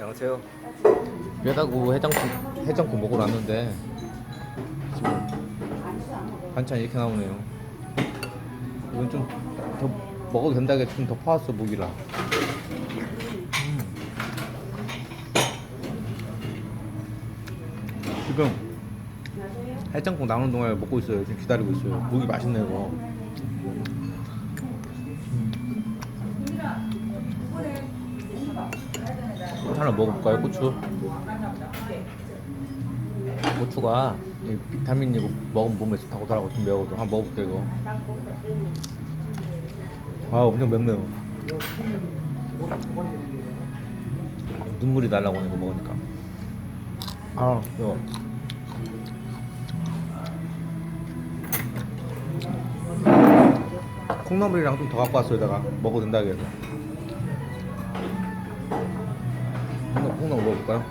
안녕하세요. 뼈다구 해장국 해장국 먹으러 왔는데 반찬 이렇게 나오네요. 이건 좀 더 먹어도 된다 게 좀 더 파왔어 무기라. 음. 지금 해장국 나오는 동안에 먹고 있어요. 지금 기다리고 있어요. 무기 맛있네요. 이거. 하나 먹어볼까요? 고추. 고추가 이 비타민이고 먹으면 몸에 좋다고 하더라고 좀 매워도 한번 먹어볼게 이거. 아 엄청 맵네요. 눈물이 날라고 하네 이거 먹으니까. 아 매워. 콩나물이랑 좀 더 갖고 왔어요 내가 먹어도 된다 해서. 콩나물, 먹어볼까요?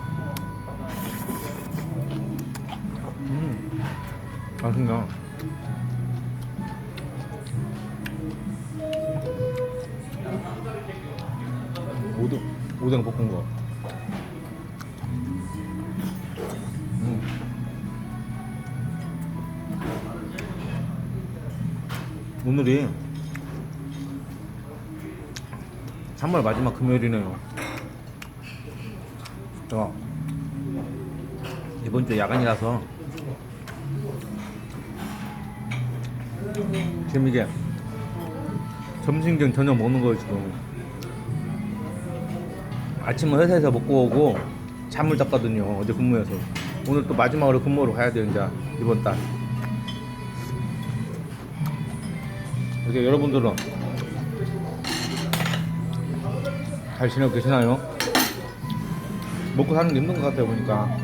음, 맛있나? 오등, 오뎅 볶은 거. 음. 오늘이 3월 마지막 금요일이네요. 저 이번 주 야간이라서. 지금 이게 점심 겸 저녁 먹는 거예요 지금. 아침은 회사에서 먹고 오고 잠을 잤거든요 어제 근무해서. 오늘 또 마지막으로 근무로 가야 돼요 이제 이번 달. 이렇게 여러분들은 잘 지내고 계시나요? 먹고 사는 게 힘든 것 같아요 보니까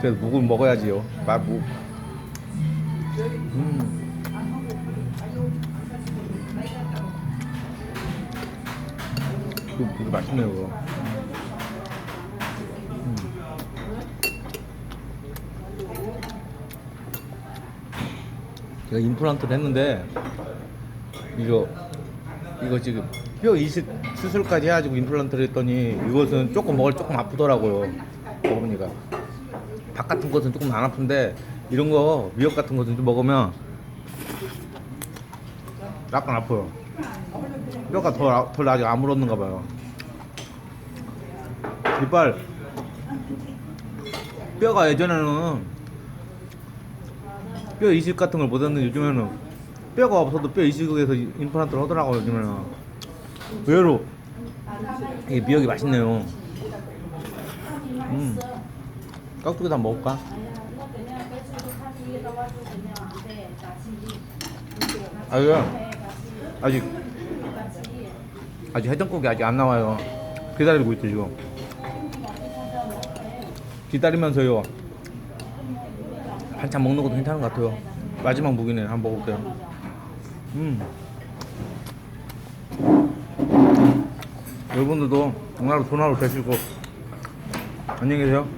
그래도 묵은 먹어야지요 맛묵 음. 이거 되게 맛있네요 이거 음. 제가 임플란트를 했는데 이거 이거 지금 뼈 이식 수술까지 해가지고 임플란트를 했더니 이것은 조금 먹을 조금 아프더라고요. 먹으니까 밥 같은 것은 조금 안 아픈데 이런 거 미역 같은 것은 좀 먹으면 약간 아파요. 뼈가 덜, 아- 덜 아직 안 물었는가 봐요. 이빨. 뼈가 예전에는 뼈 이식 같은 걸 못했는데 요즘에는 뼈가 없어도 뼈 이식에서 임플란트를 하더라고요 요즘에는 의외로 이게 미역이 맛있네요. 음. 깍두기도 한번 먹을까? 아 이거 아직 아직 해장국이 아직 안 나와요. 기다리고 있죠 지금. 기다리면서요. 한참 먹는 것도 괜찮은 것 같아요. 마지막 무기네. 한번 먹어볼게요. 음 여러분들도 좋은 하루 되시고 안녕히 계세요